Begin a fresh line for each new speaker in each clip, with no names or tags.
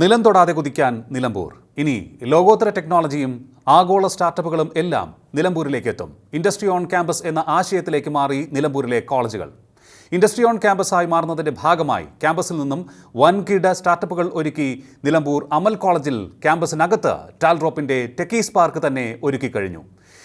നിലം തൊടാതെ കുതിക്കാൻ നിലമ്പൂർ. ഇനി ലോകോത്തര ടെക്നോളജിയും ആഗോള സ്റ്റാർട്ടപ്പുകളും എല്ലാം നിലമ്പൂരിലേക്ക് എത്തും. ഇൻഡസ്ട്രി ഓൺ ക്യാമ്പസ് എന്ന ആശയത്തിലേക്ക് മാറി നിലമ്പൂരിലെ കോളേജുകൾ. ഇൻഡസ്ട്രി ഓൺ ക്യാമ്പസായി മാറുന്നതിന്റെ ഭാഗമായി ക്യാമ്പസിൽ നിന്നും വൻകിട സ്റ്റാർട്ടപ്പുകൾ ഒരുക്കി നിലമ്പൂർ അമൽ കോളേജിൽ ക്യാമ്പസിനകത്ത് ടാൽഡ്രോപ്പിന്റെ ടെക്കീസ് പാർക്ക് തന്നെ ഒരുക്കി കഴിഞ്ഞു.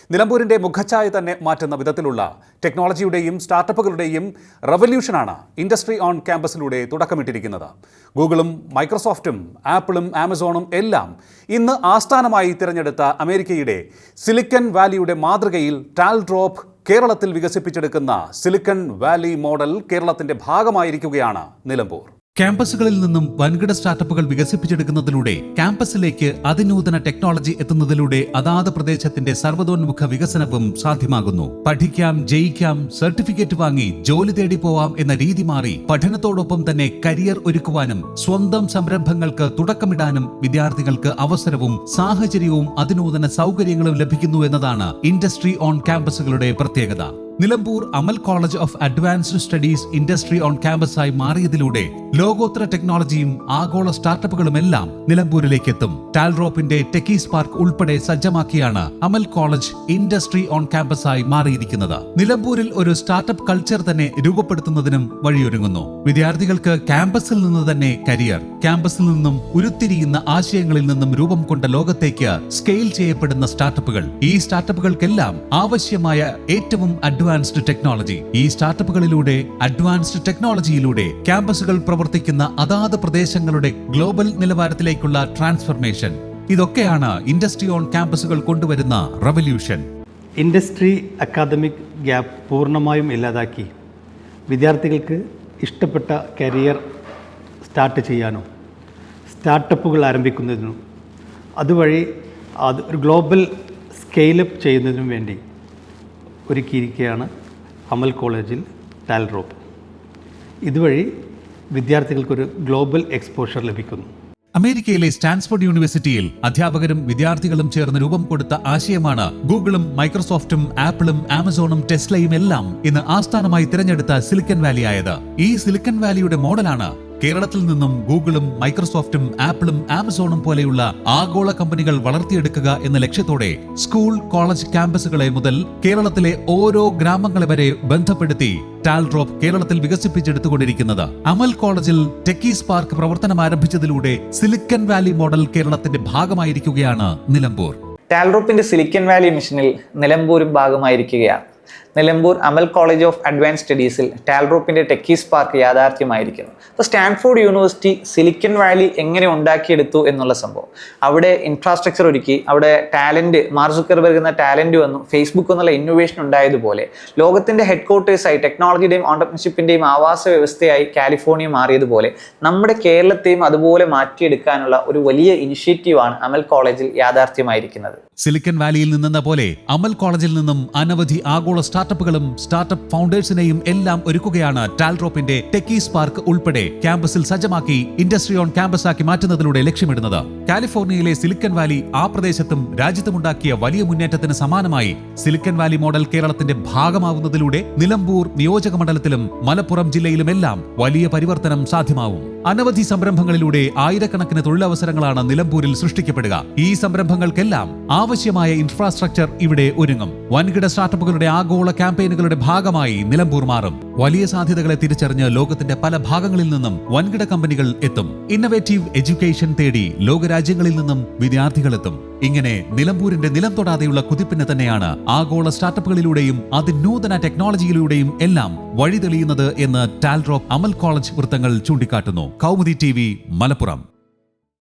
നിലമ്പൂരിന്റെ മുഖച്ഛായ തന്നെ മാറ്റുന്ന വിധത്തിലുള്ള ടെക്നോളജിയുടെയും സ്റ്റാർട്ടപ്പുകളുടെയും റവല്യൂഷനാണ് ഇൻഡസ്ട്രി ഓൺ ക്യാമ്പസിലൂടെ തുടക്കമിട്ടിരിക്കുന്നത്. ഗൂഗിളും മൈക്രോസോഫ്റ്റും ആപ്പിളും ആമസോണും എല്ലാം ഇന്ന് ആസ്ഥാനമായി തിരഞ്ഞെടുത്ത അമേരിക്കയുടെ സിലിക്കൺ വാലിയുടെ മാതൃകയിൽ ടാൽഡ്രോപ്പ് കേരളത്തിൽ വികസിപ്പിച്ചെടുക്കുന്ന സിലിക്കൺ വാലി മോഡൽ കേരളത്തിന്റെ ഭാഗമായിരിക്കുകയാണ് നിലമ്പൂർ.
ക്യാമ്പസുകളിൽ നിന്നും വൻകിട സ്റ്റാർട്ടപ്പുകൾ വികസിപ്പിച്ചെടുക്കുന്നതിലൂടെ ക്യാമ്പസിലേക്ക് അതിനൂതന ടെക്നോളജി എത്തുന്നതിലൂടെ അതാത് പ്രദേശത്തിന്റെ സർവതോന്മുഖ വികസനവും സാധ്യമാകുന്നു. പഠിക്കാം ജയിക്കാം സർട്ടിഫിക്കറ്റ് വാങ്ങി ജോലി തേടി പോവാം എന്ന രീതി മാറി പഠനത്തോടൊപ്പം തന്നെ കരിയർ ഒരുക്കുവാനും സ്വന്തം സംരംഭങ്ങൾക്ക് തുടക്കമിടാനും വിദ്യാർത്ഥികൾക്ക് അവസരവും സാഹചര്യവും അതിനൂതന സൗകര്യങ്ങളും ലഭിക്കുന്നു എന്നതാണ് ഇൻഡസ്ട്രി ഓൺ ക്യാമ്പസുകളുടെ പ്രത്യേകത. Nilambur Amal college of advanced studies industry on ക്യാമ്പസായി മാറിയതിലൂടെ ലോകോത്തര ടെക്നോളജിയും ആഗോള സ്റ്റാർട്ടപ്പുകളുമെല്ലാം നിലമ്പൂരിലേക്ക് എത്തും ടാൽറോപ്പിന്റെ ടെക്കീസ് പാർക്ക് ഉൾപ്പെടെ സജ്ജമാക്കിയാണ് അമൽ കോളേജ് ഇൻഡസ്ട്രി ഓൺ ക്യാമ്പസായി മാറിയിരിക്കുന്നത്. നിലമ്പൂരിൽ ഒരു സ്റ്റാർട്ടപ്പ് കൾച്ചർ തന്നെ രൂപപ്പെടുത്തുന്നതിനും വഴിയൊരുങ്ങുന്നു. വിദ്യാർത്ഥികൾക്ക് ക്യാമ്പസിൽ നിന്ന് തന്നെ കരിയർ ക്യാമ്പസിൽ നിന്നും ഉരുത്തിരിയുന്ന ആശയങ്ങളിൽ നിന്നും രൂപം കൊണ്ട ലോകത്തേക്ക് സ്കെയിൽ ചെയ്യപ്പെടുന്ന സ്റ്റാർട്ടപ്പുകൾ. ഈ സ്റ്റാർട്ടപ്പുകൾക്കെല്ലാം ആവശ്യമായ ഏറ്റവും അഡ്വാൻസ്ഡ് ടെക്നോളജി ഈ സ്റ്റാർട്ടപ്പുകളിലൂടെ അഡ്വാൻസ്ഡ് ടെക്നോളജിയിലൂടെ ക്യാമ്പസുകൾ പ്രവർത്തിക്കുന്ന അതാത് പ്രദേശങ്ങളുടെ ഗ്ലോബൽ നിലവാരത്തിലേക്കുള്ള ട്രാൻസ്ഫർമേഷൻ. ഇതൊക്കെയാണ് ഇൻഡസ്ട്രി ഓൺ ക്യാമ്പസുകൾ കൊണ്ടുവരുന്ന റവല്യൂഷൻ.
ഇൻഡസ്ട്രി അക്കാദമിക് ഗ്യാപ്പ് പൂർണമായും ഇല്ലാതാക്കി. വിദ്യാർത്ഥികൾക്ക് ഇഷ്ടപ്പെട്ട കരിയർ സ്റ്റാർട്ട് ചെയ്യാനോ സ്റ്റാർട്ടപ്പുകൾ ആരംഭിക്കുന്നതിനും അതുവഴി അത് ഒരു ഗ്ലോബൽ സ്കെയിലപ്പ് ചെയ്യുന്നതിനും വേണ്ടി ഒരുക്കിയിരിക്കുകയാണ് അമൽ കോളേജിൽ ടാൽറോപ്പ് ഇതുവഴി വിദ്യാർത്ഥികൾക്കൊരു ഗ്ലോബൽ എക്സ്പോഷർ ലഭിക്കുന്നു.
അമേരിക്കയിലെ സ്റ്റാൻസ്ഫോർഡ് യൂണിവേഴ്സിറ്റിയിൽ അധ്യാപകരും വിദ്യാർത്ഥികളും ചേർന്ന് രൂപം കൊടുത്ത ആശയമാണ് ഗൂഗിളും മൈക്രോസോഫ്റ്റും ആപ്പിളും ആമസോണും ടെസ്ലയും എല്ലാം ഇന്ന് ആസ്ഥാനമായി തിരഞ്ഞെടുത്ത സിലിക്കൻ വാലി ആയത് ഈ സിലിക്കൻ വാലിയുടെ മോഡലാണ് കേരളത്തിൽ നിന്നും ഗൂഗിളും മൈക്രോസോഫ്റ്റും ആപ്പിളും ആമസോണും പോലെയുള്ള ആഗോള കമ്പനികൾ വളർത്തിയെടുക്കുക എന്ന ലക്ഷ്യത്തോടെ സ്കൂൾ കോളേജ് ക്യാമ്പസുകളെ മുതൽ കേരളത്തിലെ ഓരോ ഗ്രാമങ്ങളെ വരെ ബന്ധപ്പെടുത്തി ടാൽഡ്രോപ്പ് കേരളത്തിൽ വികസിപ്പിച്ചെടുത്തുകൊണ്ടിരിക്കുന്നത്. അമൽ കോളേജിൽ ടെക്കീസ് പാർക്ക് പ്രവർത്തനം ആരംഭിച്ചതിലൂടെ സിലിക്കൻ വാലി മോഡൽ കേരളത്തിന്റെ ഭാഗമായിരിക്കുകയാണ് നിലമ്പൂർ.
ടാൽഡ്രോപ്പിന്റെ സിലിക്കൻ വാലി മിഷനിൽ നിലമ്പൂരും ഭാഗമായിരിക്കുകയാണ്. Nilambur Amal college of advance സ്റ്റഡീസിൽ ടാൽറൂപ്പിന്റെ ടെക്കീസ് പാർക്ക് യാഥാർത്ഥ്യമായിരിക്കുന്നു. അപ്പോൾ സ്റ്റാൻഫോർഡ് യൂണിവേഴ്സിറ്റി സിലിക്കൺ വാലി എങ്ങനെ ഉണ്ടാക്കിയെടുത്തു എന്നുള്ള സംഭവം. അവിടെ ഇൻഫ്രാസ്ട്രക്ചർ ഒരുക്കി അവിടെ ടാലന്റ് മാർസുക്കർബർഗ് വരുന്ന ടാലന്റ് വന്നു ഫേസ്ബുക്ക് എന്നുള്ള ഇന്നോവേഷൻ ഉണ്ടായതുപോലെ ലോകത്തിന്റെ ഹെഡ് ക്വാർട്ടേഴ്സായി ടെക്നോളജിയുടെയും ഓണ്ടർപ്രണർഷിപ്പിന്റെയും ആവാസ വ്യവസ്ഥയായി കാലിഫോർണിയ മാറിയതുപോലെ നമ്മുടെ കേരളത്തെയും അതുപോലെ മാറ്റിയെടുക്കാനുള്ള ഒരു വലിയ ഇനിഷ്യേറ്റീവാണ് അമൽ കോളേജിൽ യാഥാർത്ഥ്യമായിരിക്കുന്നത്.
സിലിക്കൺ വാലിയിൽ നിന്നെന്ന പോലെ അമൽ കോളേജിൽ നിന്നും അനവധി ആഗോള സ്റ്റാർട്ടപ്പുകളും സ്റ്റാർട്ടപ്പ് ഫൗണ്ടേഴ്സിനെയും എല്ലാം ഒരുക്കുകയാണ് ടാൽഡ്രോപ്പിന്റെ ടെക്കീസ് പാർക്ക് ഉൾപ്പെടെ ക്യാമ്പസിൽ സജ്ജമാക്കി ഇൻഡസ്ട്രി ഓൺ ക്യാമ്പസ് ആക്കി മാറ്റുന്നതിലൂടെ ലക്ഷ്യമിടുന്നത്. കാലിഫോർണിയയിലെ സിലിക്കൺ വാലി ആ പ്രദേശത്തും രാജ്യത്തുമുണ്ടാക്കിയ വലിയ മുന്നേറ്റത്തിന് സമാനമായി സിലിക്കൺ വാലി മോഡൽ കേരളത്തിന്റെ ഭാഗമാവുന്നതിലൂടെ നിലമ്പൂർ നിയോജക മണ്ഡലത്തിലും മലപ്പുറം ജില്ലയിലുമെല്ലാം വലിയ പരിവർത്തനം സാധ്യമാവും. അനവധി സംരംഭങ്ങളിലൂടെ ആയിരക്കണക്കിന് തൊഴിലവസരങ്ങളാണ് നിലമ്പൂരിൽ സൃഷ്ടിക്കപ്പെടുക. ഈ സംരംഭങ്ങൾക്കെല്ലാം ആവശ്യമായ ഇൻഫ്രാസ്ട്രക്ചർ ഇവിടെ ഒരുങ്ങും. വൻകിട സ്റ്റാർട്ടപ്പുകളുടെ ആഗോള ക്യാമ്പയിനുകളുടെ ഭാഗമായി നിലമ്പൂർ മാറും. വലിയ സാധ്യതകളെ തിരിച്ചറിഞ്ഞ് ലോകത്തിന്റെ പല ഭാഗങ്ങളിൽ നിന്നും വൻകിട കമ്പനികൾ എത്തും. ഇന്നവേറ്റീവ് എഡ്യൂക്കേഷൻ തേടി ലോകരാജ്യങ്ങളിൽ നിന്നും വിദ്യാർത്ഥികൾ എത്തും. ഇങ്ങനെ നിലമ്പൂരിന്റെ നിലം തൊടാതെയുള്ള കുതിപ്പിന് തന്നെയാണ് ആഗോള സ്റ്റാർട്ടപ്പുകളിലൂടെയും അതിനൂതന ടെക്നോളജിയിലൂടെയും എല്ലാം വഴിതെളിയുന്നത് എന്ന് ടാൽറോപ്പ് അമൽ കോളേജ് വൃത്തങ്ങൾ ചൂണ്ടിക്കാട്ടുന്നു. കൗമുദി ടി മലപ്പുറം.